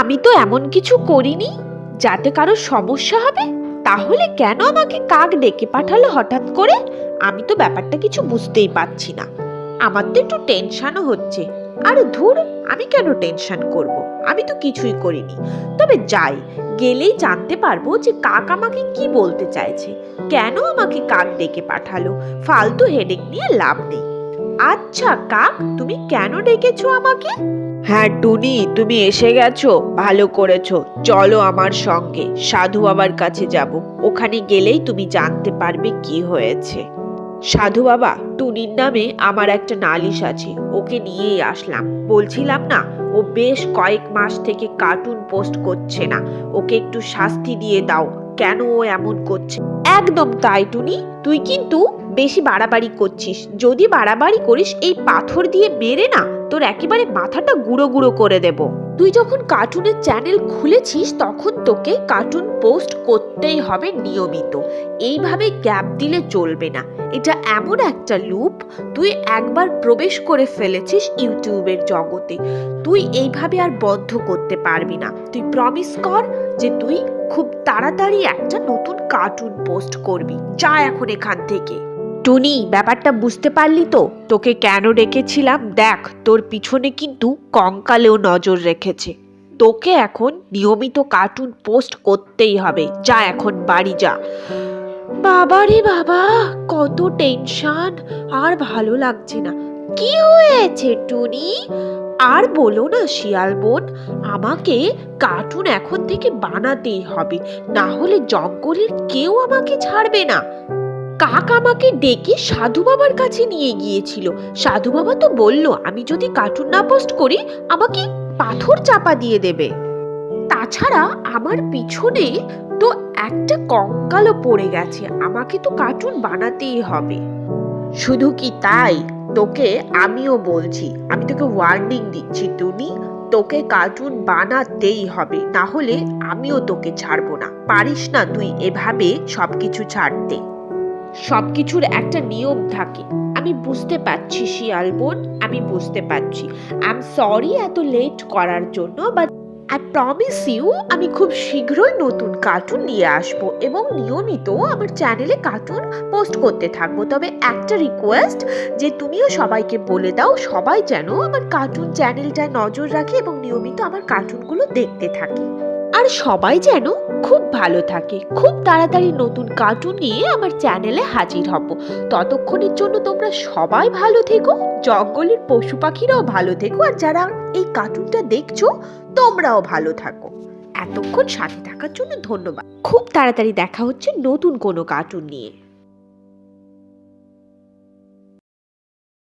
আমি তো এমন কিছু করিনি যাতে কারও সমস্যা হবে। তাহলে কেন আমাকে কাক ডেকে পাঠালো হঠাৎ করে? আমি তো ব্যাপারটা কিছু বুঝতেই পারছি না। আমার তো একটু টেনশনও হচ্ছে। আর ধুর, আমি কেন টেনশন করব? আমি তো কিছুই করিনি। তবে যাই, গেলেই জানতে পারব যে কাক আমাকে কি বলতে চাইছে। কেন আমাকে কাক ডেকে পাঠালো? ফালতু হেডেক নিয়ে লাভ নেই। আচ্ছা কাক, তুমি কেন ডেকেছো আমাকে? হ্যাঁ টুনি, তুমি এসে গেছো, ভালো করেছ। চলো আমার সঙ্গে, সাধু বাবার কাছে যাব। ওখানে গেলেই তুমি জানতে পারবে কি হয়েছে। সাধু বাবা, টুনির নামে আমার একটা নালিশ আছে, ওকে নিয়েই আসলাম। বলছিলাম না, ও বেশ কয়েক মাস থেকে কার্টুন পোস্ট করছে না। ওকে একটু শাস্তি দিয়ে দাও। কেন ও এমন করছে? একদম তাই, টুনি। তুই কিন্তু বেশি বাড়াবাড়ি করছিস। যদি বাড়াবাড়ি করিস, এই পাথর দিয়ে মেরে না, তোর একেবারে মাথাটা গুঁড়ো গুঁড়ো করে দেব। তুই যখন কার্টুনের চ্যানেল খুলেছিস, তখন তোকে কার্টুন পোস্ট করতেই হবে নিয়মিত। এইভাবে গ্যাপ দিলে চলবে না। এটা এমন একটা লুপ তুই একবার প্রবেশ করে ফেলেছিস ইউটিউবের জগতে। তুই এইভাবে আর বদ্ধ করতে পারবি না। তুই প্রমিস কর যে তুই খুব তাড়াতাড়ি একটা নতুন কার্টুন পোস্ট করবি। যা এখন এখান থেকে। টুনি, ব্যাপারটা বুঝতে পারলি তো? তোকে কেন ডেকেছিলাম? দেখ, তোর পিছনে কিন্তু কঙ্কালেও নজর রেখেছে। তোকে এখন নিয়মিত কার্টুন পোস্ট করতেই হবে। যা এখন, বাড়ি যা। বাবা রে বাবা, কত টেনশন। আর ভালো লাগছে না। কি হয়েছে টুনি? আর বলো না, শিয়াল বোন, আমাকে কার্টুন এখন থেকে বানাতেই হবে। না হলে জঙ্গলের কেউ আমাকে ছাড়বে না। কাক আমাকে ডেকে সাধু বাবার কাছে নিয়ে গিয়েছিল। সাধু বাবা তো বলল, আমি যদি কার্টুন না পোস্ট করি, আমাকে পাথর চাপা দিয়ে দেবে। তাছাড়া আমার পিছনে তো একটা কঙ্কালও পড়ে গেছে, আমাকে তো কার্টুন বানাতেই হবে। শুধু কি তাই? তোকে আমিও বলছি, আমি তোকে ওয়ার্নিং দিচ্ছি তুমি তোকে কার্টুন বানাতেই হবে না হলে আমিও তোকে ছাড়বো না। পারিস না তুই এভাবে সবকিছু ছাড়তে। সবকিছুর একটা নিয়ম থাকে। আমি বুঝতে পারছি শিয়াল বোন, আমি বুঝতে পারছি। আই এম সরি এত লেট করার জন্য বাট আই প্রমিস ইউ আমি খুব শীঘ্রই নতুন কার্টুন নিয়ে আসব এবং নিয়মিত আমার চ্যানেলে কার্টুন পোস্ট করতে থাকব। তবে একটা রিকোয়েস্ট যে তুমিও সবাইকে বলে দাও, সবাই যেন আমার কার্টুন চ্যানেলটায় নজর রাখে এবং নিয়মিত আমার কার্টুনগুলো দেখতে থাকে। আর সবাই যেন খুব ভালো থাকে। খুব তাড়াতাড়ি নতুন কার্টুন নিয়ে আমার চ্যানেলে হাজির হব। ততক্ষণের জন্য তোমরা সবাই ভালো থেকো, জঙ্গলের পশু পাখিরাও ভালো থেকো, আর যারা এই কার্টুনটা দেখছ, তোমরাও ভালো থাকো। এতক্ষণ সাথে থাকার জন্য ধন্যবাদ। খুব তাড়াতাড়ি দেখা হচ্ছে নতুন কোনো কার্টুন নিয়ে।